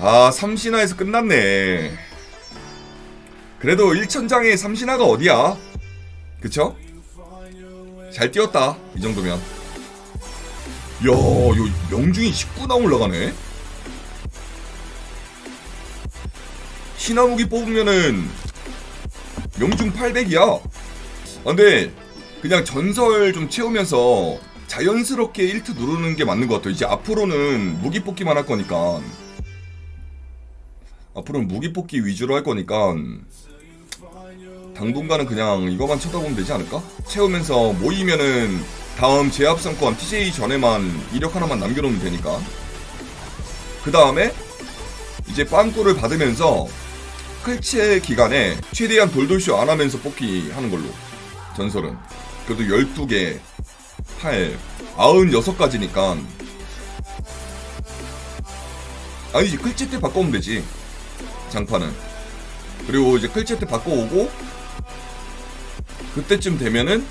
아, 삼신화에서 끝났네. 그래도 1천장에 삼신화가 어디야? 그쵸? 잘 뛰었다. 이 정도면. 야, 요 명중이 19나 올라가네. 신화무기 뽑으면은 명중 800이야. 근데 그냥 전설 좀 채우면서 자연스럽게 1트 누르는 게 맞는 것 같아. 이제 앞으로는 무기 뽑기만 할 거니까. 앞으로는 무기 뽑기 위주로 할 거니까 당분간은 그냥 이거만 쳐다보면 되지 않을까? 채우면서 모이면은 다음 제압상권 TJ 전에만 이력 하나만 남겨놓으면 되니까. 그 다음에 이제 빵꾸를 받으면서 클체 기간에 최대한 돌돌쇼 안 하면서 뽑기 하는 걸로. 전설은. 그래도 12개 8 96가지니까. 아니지 클체 때 바꿔오면 되지 장판은. 그리고 이제 클체 때 바꿔오고 그때쯤 되면은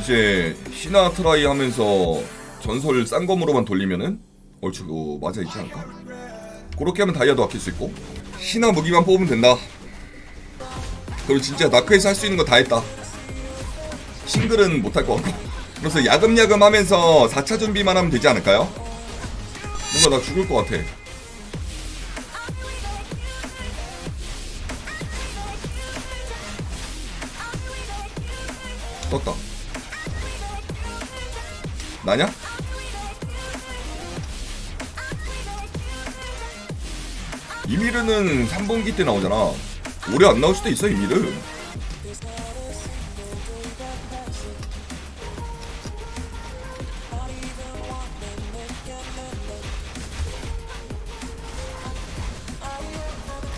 이제 신화 트라이 하면서 전설 싼 검으로만 돌리면은 얼추 어, 맞아 있지 않을까? 그렇게 하면 다이아도 아낄 수 있고 신화 무기만 뽑으면 된다. 그리고 진짜 나크에서 할 수 있는 거 다 했다. 싱글은 못할 것 같고. 그래서 야금야금 하면서 4차 준비만 하면 되지 않을까요? 뭔가 나 죽을 것 같아 떴다. 나냐? 이미르는 3분기 때 나오잖아. 올해 안 나올 수도 있어 이미르.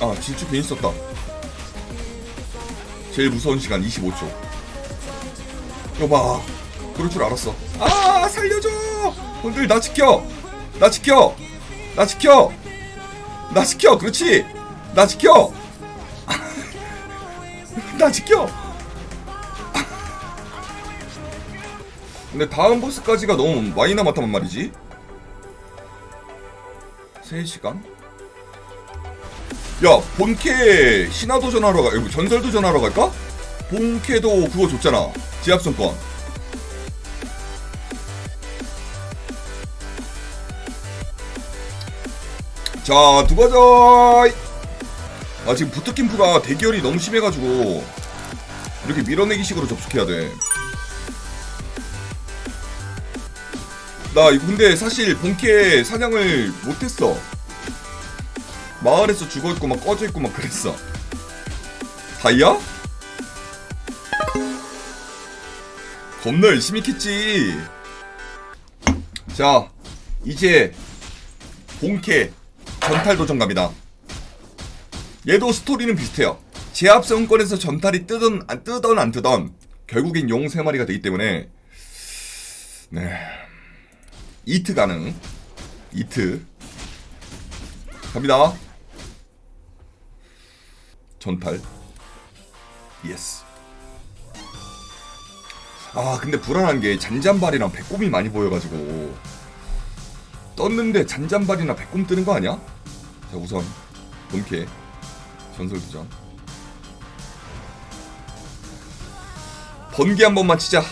아 질주 괜히 썼다. 제일 무서운 시간 25초 여봐 그럴 줄 알았어. 아 살려줘! 형들 나 지켜! 나 지켜! 나 지켜! 나 지켜 그렇지? 나 지켜! 나 지켜! 근데 다음 보스까지가 너무 많이 남았단 말이지? 3시간? 야 본캐 신화도전하러 가 여기 전설도전하러 갈까? 본캐도 그거 줬잖아 지압선권. 자 두가자 아 지금 부트캠프가 대결이 너무 심해가지고 이렇게 밀어내기 식으로 접속해야 돼나 이거 근데 사실 본캐 사냥을 못했어. 마을에서 죽어있고 막 꺼져있고 막 그랬어. 다이아? 겁나 열심히 캤지. 자 이제 본캐 전탈 도전 갑니다. 얘도 스토리는 비슷해요. 제압성권에서 전탈이 뜨던 안 뜨던 안 뜨던 결국엔 용 3마리가 되기 때문에 네. 이트 가능. 이트. 갑니다. 전탈. 예스 아 근데 불안한 게 잔잔발이랑 배꼽이 많이 보여가지고. 떴는데 잔잔발이나 배꼽 뜨는 거 아니야? 자 우선 본캐 전설도전. 번개 한 번만 치자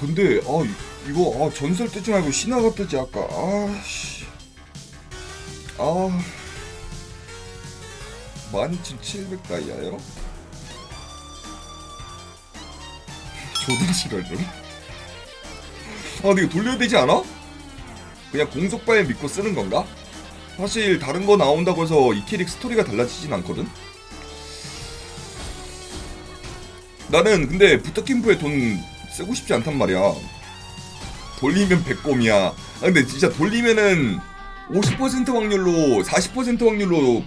근데 아 이- 이거 아 전설 뜨지 말고 신화가 뜨지 아까 아씨 아 12,700 다이아요? 조든 싫어요 아 근데 이거 돌려야 되지 않아? 그냥 공속발 믿고 쓰는 건가? 사실 다른 거 나온다고 해서 이 캐릭 스토리가 달라지진 않거든? 나는 근데 부터킴프에 돈 쓰고 싶지 않단 말이야. 돌리면 백곰이야. 아, 근데 진짜 돌리면은 50% 확률로 40% 확률로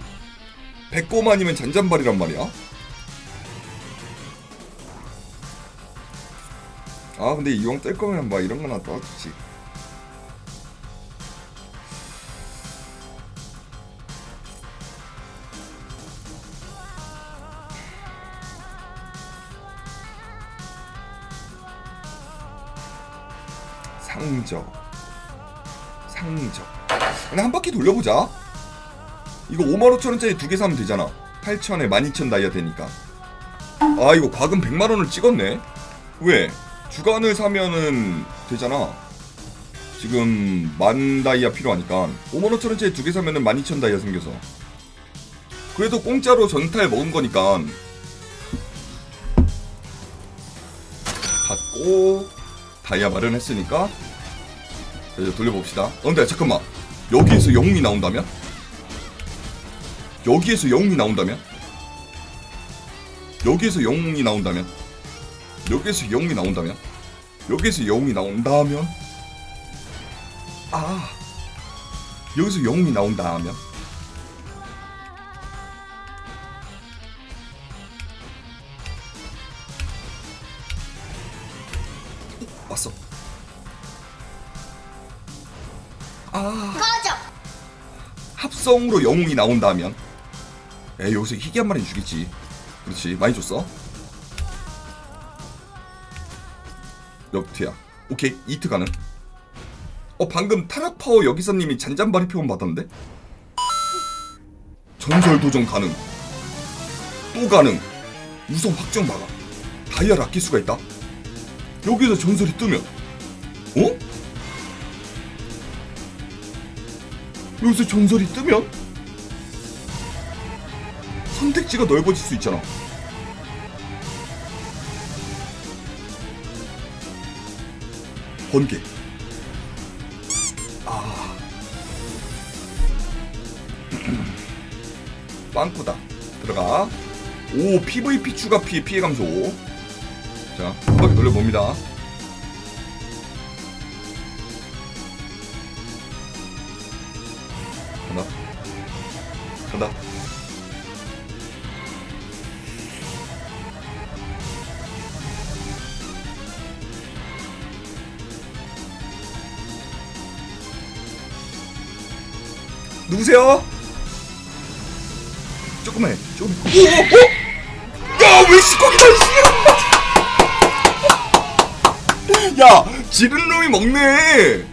백곰 아니면 잔잔발이란 말이야. 아 근데 이왕 뜰 거면 막 이런 거나 떠주지 상적. 상적. 근데 한 바퀴 돌려보자. 이거 55,000원짜리 두 개 사면 되잖아. 8,000에 12,000 다이아 되니까. 아 이거 과금 100만원을 찍었네. 왜? 주간을 사면은 되잖아. 지금 만 다이아 필요하니까. 55,000원짜리 두 개 사면은 12,000 다이아 생겨서. 그래도 공짜로 전탈 먹은 거니까. 받고 다이아 마련했으니까 자, 이제 돌려봅시다. 어, 근데 잠깐만. 여기에서 영웅이 나온다면? 여기에서 영웅이 나온다면? 여기에서 영웅이 나온다면? 여기에서 영웅이 나온다면? 여기에서 영웅이 나온다면? 아. 여기서 영웅이 나온다면? 오, 왔어. 아. 꺼져. 합성으로 영웅이 나온다면? 에 여기서 희귀 한 마리 주겠지. 그렇지 많이 줬어. 역트야. 오케이 이트 가능. 어 방금 타락파워 여기서님이 잔잔바리 표현 받았는데? 전설 도전 가능. 또 가능. 우선 확정 막아 다이아를 아낄 수가 있다. 여기서 전설이 뜨면? 어? 여기서 전설이 뜨면 선택지가 넓어질 수 있잖아. 번개. 아. 빵꾸다. 들어가. 오, PVP 추가 피해, 피해 감소. 자, 한 바퀴 돌려봅니다. 간다. 간다. 누구세요? 조금만 해. 조금. 오, 오, 오! 야, 왜 시꺼기다, 씨! 야, 지른 놈이 먹네.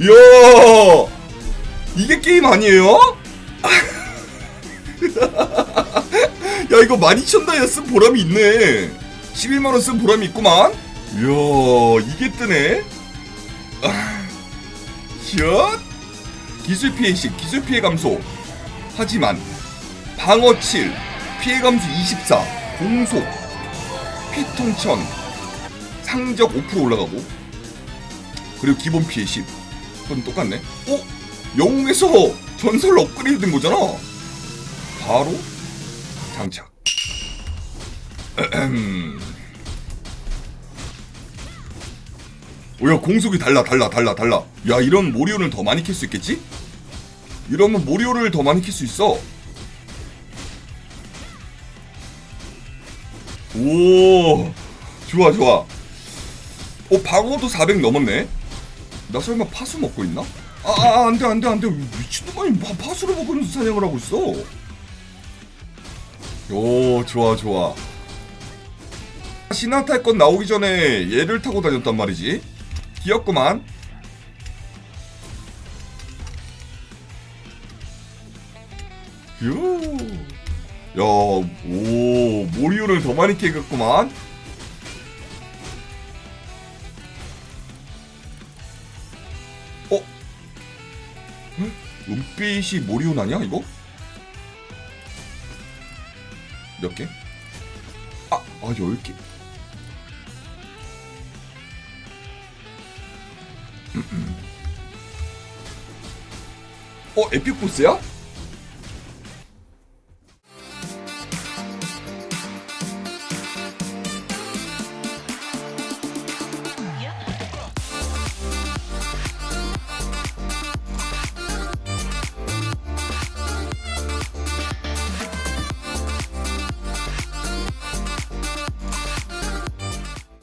이야 이게 게임 아니에요? 야 이거 12,000다이아 쓴 보람이 있네. 11만원 쓴 보람이 있구만. 이야 이게 뜨네. 아, 샷 기술 피해 10 기술 피해 감소. 하지만 방어 7 피해 감소 24 공속 피통 1000 상적 5% 올라가고. 그리고 기본 피해 10 그건 똑같네. 어? 영웅에서 전설로 업그레이드 된 거잖아. 바로 장착. 오야 공속이 달라 달라 달라 달라. 야 이런 모리오를 더 많이 캘 수 있겠지? 이러면 모리오를 더 많이 캘수 있어. 오 좋아 좋아. 어 방어도 400 넘었네. 나 설마 파수 먹고 있나? 아, 아 안돼 안돼 안돼. 미친놈아니 파, 파수를 먹으면서 사냥을 하고 있어? 오 좋아 좋아. 건 나오기 전에 얘를 타고 다녔단 말이지. 귀엽구만. 야오 모리오를 더 많이 깨겠구만 빛이 모리온 아니야 이거? 몇 개? 아, 아, 열 개. 어, 에픽 보스야?